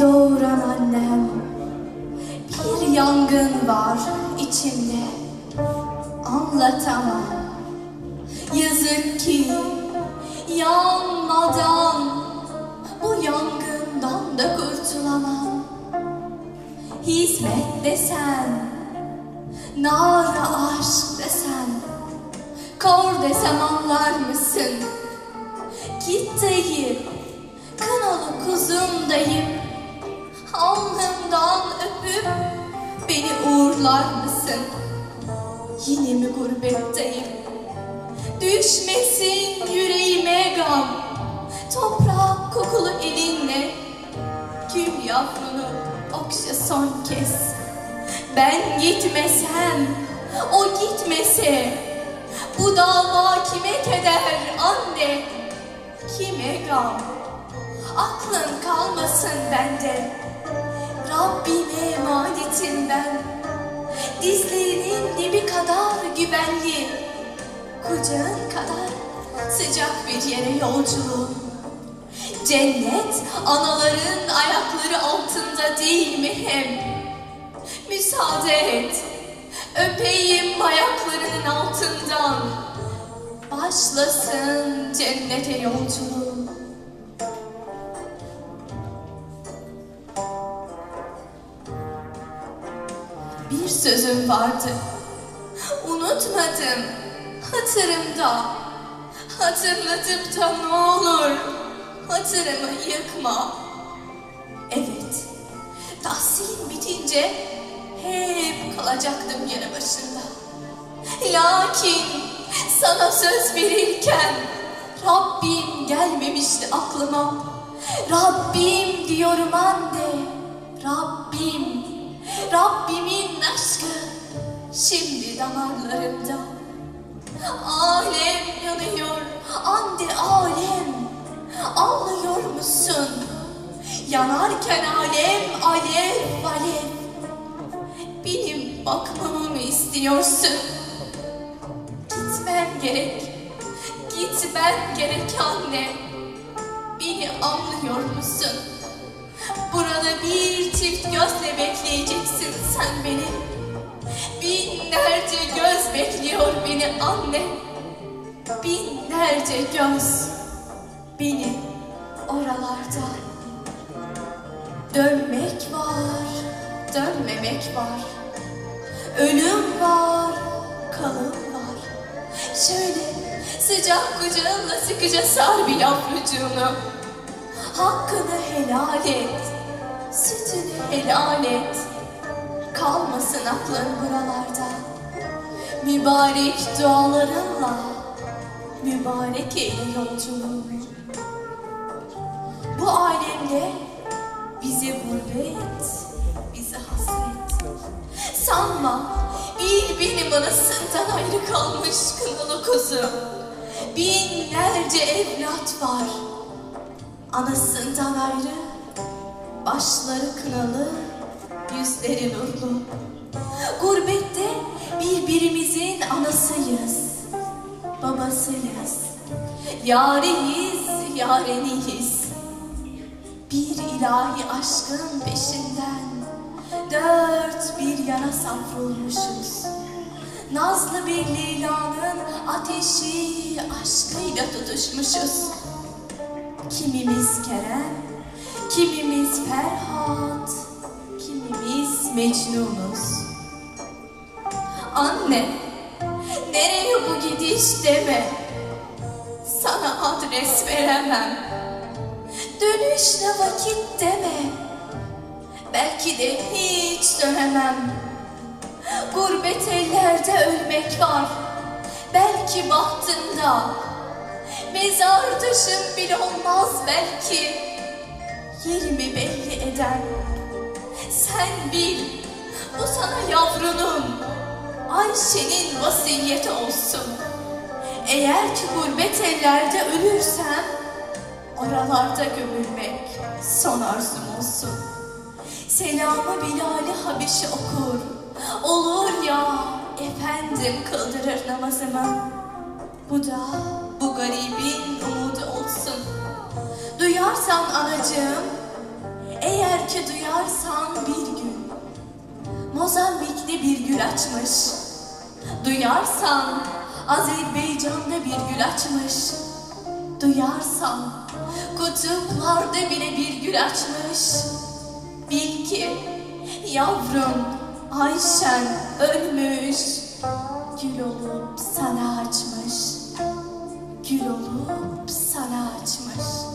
Doğuran annem. Bir yangın var içimde. Anlatamam. Yazık ki yanmadan Bu yangından da kurtulamam. Hizmet desen Nara aşk desen Kor desem anlar mısın? Git deyip Kınalı kuzum deyip Alnımdan öpüp Beni uğurlar mısın? Yine mi gurbetteyim? Düşmesin yüreğime gam. Toprak kokulu elinle. Gül yavrunu okşa son kez. Ben gitmesem O gitmese Bu dava kime keder anne? Kime gam? Aklın kalmasın bende Rabbime emanetim ben Dizlerinin dibi kadar güvenli. Kucağın kadar sıcak bir yere yolculuğum Cennet anaların ayakları altında değil mi hem? Müsaade et, öpeyim ayaklarının altından. Başlasın cennete yolculuğum Bir sözüm vardı. Unutmadım. Hatırımda. Hatırlatıp da ne olur. Hatırımı yıkma. Evet. Tahsilim bitince hep kalacaktım yanı başında. Lakin sana söz verirken Rabbim gelmemişti aklıma. Rabbim diyorum anne. Rabbim. Rabbimin aşkı şimdi damarlarımda. Alem yanıyor, ande alem. Anlıyor musun? Yanarken alem, alev, alev. Benim bakmamı mı istiyorsun? Gitmem gerek, gitmem gerek anne. Beni anlıyor musun? Çift gözle bekleyeceksin sen beni. Binlerce göz bekliyor beni anne. Binlerce göz beni oralarda. Dönmek var, dönmemek var. Ölüm var, kalım var. Şöyle sıcak kucağınla sıkıca sar bir yavrucuğunu. Hakkını helal et, sütünü helal et. Kalmasın aklın buralarda. Mübarek dualarınla mübarek eyle yolculuğunu. Bu alemde bize gurbet, bize hasret. Sanma bir benim anasından ayrı kalmış kınalı kuzum. Binlerce evlat var anasından ayrı, başları kınalı, yüzleri nurlu. Gurbette birbirimizin anasıyız, babasıyız, yariyiz, yareniyiz. Bir ilahi aşkın peşinden dört bir yana savrulmuşuz. Nazlı bir Leyla'nın ateşi aşkıyla tutuşmuşuz. Kimimiz Kerem, kimimiz Ferhat, kimimiz Mecnunuz. Anne, nereye bu gidiş deme. Sana adres veremem. Dönüşle vakit deme. Belki de hiç dönemem. Gurbet ellerde ölmek var. Belki bahtında. Mezar taşım bile olmaz belki. Yerimi belli eden. Sen bil, bu sana yavrunun, Ayşe'nin vasiyeti olsun. Eğer ki gurbet ellerde ölürsem, oralarda gömülmek son arzum olsun. Selamı Bilal-i Habeşi okur, olur ya efendim kıldırır namazımı. Bu da bu garibin umudu olsun. Duyarsan anacığım, Eğer ki duyarsan bir gün Mozambik'te bir gül açmış. Duyarsan Azerbaycan'da bir gül açmış. Duyarsan kutuplarda bile bir gül açmış. Bil ki yavrum Ayşen ölmüş. Gül olup sana açmış. Gül olup sana açmış